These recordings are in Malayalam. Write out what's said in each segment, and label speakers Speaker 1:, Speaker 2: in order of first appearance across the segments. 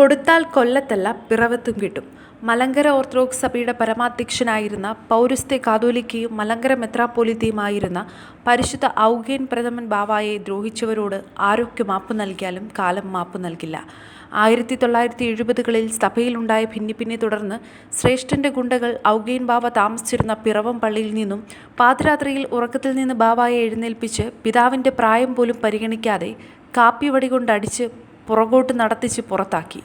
Speaker 1: കൊടുത്താൽ കൊല്ലത്തല്ല പിറവത്തും കിട്ടും. മലങ്കര ഓർത്തഡോക്സ് സഭയുടെ പരമാധ്യക്ഷനായിരുന്ന പൗരസ്ത്യ കാതോലിക്കയും മലങ്കര മെത്രാപ്പോലിത്തയുമായിരുന്ന പരിശുദ്ധ ഔഗേൻ പ്രഥമൻ ബാവായെ ദ്രോഹിച്ചവരോട് ആരൊക്കെ മാപ്പ് നൽകിയാലും കാലം മാപ്പ് നൽകില്ല. ആയിരത്തി തൊള്ളായിരത്തി എഴുപതുകളിൽ സഭയിലുണ്ടായ ഭിന്നിപ്പിനെ തുടർന്ന് ശ്രേഷ്ഠന്റെ ഗുണ്ടകൾ ഔഗേൻ ബാവ താമസിച്ചിരുന്ന പിറവം പള്ളിയിൽ നിന്നും പാതിരാത്രിയിൽ ഉറക്കത്തിൽ നിന്ന് ബാവായെ എഴുന്നേൽപ്പിച്ച് പിതാവിന്റെ പ്രായം പോലും പരിഗണിക്കാതെ കാപ്പി വടി കൊണ്ടടിച്ച് പുറകോട്ട് നടത്തിച്ച് പുറത്താക്കി.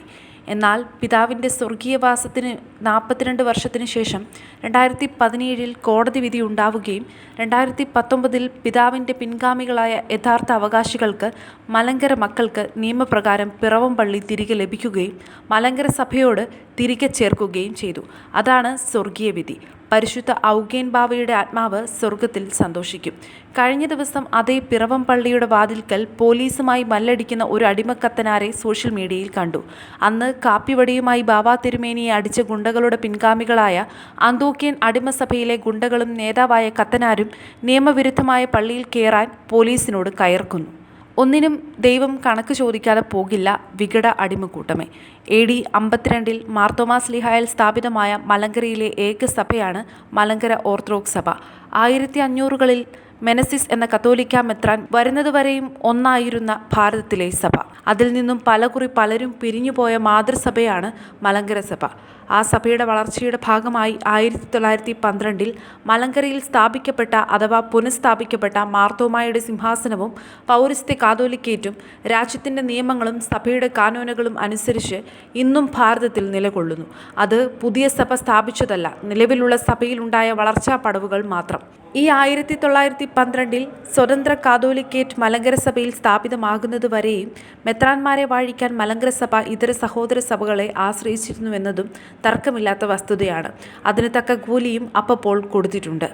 Speaker 1: എന്നാൽ പിതാവിന്റെ സ്വർഗീയവാസത്തിന് നാൽപ്പത്തിരണ്ട് വർഷത്തിന് ശേഷം രണ്ടായിരത്തി പതിനേഴിൽ കോടതി വിധി ഉണ്ടാവുകയും രണ്ടായിരത്തി പത്തൊമ്പതിൽ പിതാവിന്റെ പിൻഗാമികളായ യഥാർത്ഥ അവകാശികൾക്ക് മലങ്കര മക്കൾക്ക് നിയമപ്രകാരം പിറവം പള്ളി തിരികെ ലഭിക്കുകയും മലങ്കര സഭയോട് തിരികെ ചേർക്കുകയും ചെയ്തു. അതാണ് സ്വർഗീയ വിധി. പരിശുദ്ധ ഔഗേൻ ബാവയുടെ ആത്മാവ് സ്വർഗത്തിൽ സന്തോഷിക്കും. കഴിഞ്ഞ ദിവസം അതേ പിറവം പള്ളിയുടെ വാതിൽക്കൽ പോലീസുമായി മല്ലടിക്കുന്ന ഒരു അടിമക്കത്തനാരെ സോഷ്യൽ മീഡിയയിൽ കണ്ടു. അന്ന് കാപ്പിവടിയുമായി ബാബ തിരുമേനിയെ അടിച്ച ഗുണ്ടകളുടെ പിൻഗാമികളായ അന്തോക്യൻ അടിമസഭയിലെ ഗുണ്ടകളും നേതാവായ കത്തനാരും നിയമവിരുദ്ധമായ പള്ളിയിൽ കയറാൻ പോലീസിനോട് കയർക്കുന്നു. ഒന്നിനും ദൈവം കണക്ക് ചോദിക്കാതെ പോകില്ല വികട അടിമക്കൂട്ടമേ. എ ഡി അമ്പത്തിരണ്ടിൽ മാർത്തോമാസ് ലിഹായിൽ സ്ഥാപിതമായ മലങ്കരയിലെ ഏക സഭയാണ് മലങ്കര ഓർത്തഡോക്സ് സഭ. ആയിരത്തി അഞ്ഞൂറുകളിൽ മെനസിസ് എന്ന കത്തോലിക്ക മെത്രാൻ വരുന്നതുവരെയും ഒന്നായിരുന്ന ഭാരതത്തിലെ സഭ. അതിൽ നിന്നും പലകുറി പലരും പിരിഞ്ഞുപോയ മാതൃസഭയാണ് മലങ്കര സഭ. ആ സഭയുടെ വളർച്ചയുടെ ഭാഗമായി ആയിരത്തി തൊള്ളായിരത്തി പന്ത്രണ്ടിൽ മലങ്കരയിൽ സ്ഥാപിക്കപ്പെട്ട അഥവാ പുനഃസ്ഥാപിക്കപ്പെട്ട മാർത്തോമായുടെ സിംഹാസനവും പൗരസ്ത്യ കാതോലിക്കേറ്റും രാജ്യത്തിന്റെ നിയമങ്ങളും സഭയുടെ കാനൂനുകളും അനുസരിച്ച് ഇന്നും ഭാരതത്തിൽ നിലകൊള്ളുന്നു. അത് പുതിയ സഭ സ്ഥാപിച്ചതല്ല. നിലവിലുള്ള സഭയിലുണ്ടായ വളർച്ചാ പടവുകൾ മാത്രം. ഈ ആയിരത്തി തൊള്ളായിരത്തി പന്ത്രണ്ടിൽ സ്വതന്ത്ര കാതോലിക്കേറ്റ് മലങ്കര സഭയിൽ സ്ഥാപിതമാകുന്നതുവരെയും മെത്രാന്മാരെ വാഴിക്കാൻ മലങ്കര സഭ ഇതര സഹോദര സഭകളെ ആശ്രയിച്ചിരുന്നുവെന്നതും തർക്കമില്ലാത്ത വസ്തുതയാണ്. അതിന് തക്ക കൂലിയും അപ്പപ്പോൾ കൊടുത്തിട്ടുണ്ട്.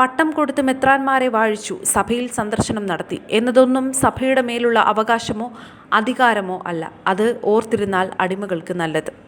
Speaker 1: പട്ടം കൊടുത്ത് മെത്രാന്മാരെ വാഴിച്ചു സഭയിൽ സന്ദർശനം നടത്തി. എന്നതൊന്നും സഭയുടെ മേലുള്ള അവകാശമോ അധികാരമോ അല്ല. അത് ഓർത്തിരുന്നാൽ അടിമകൾക്ക് നല്ലത്.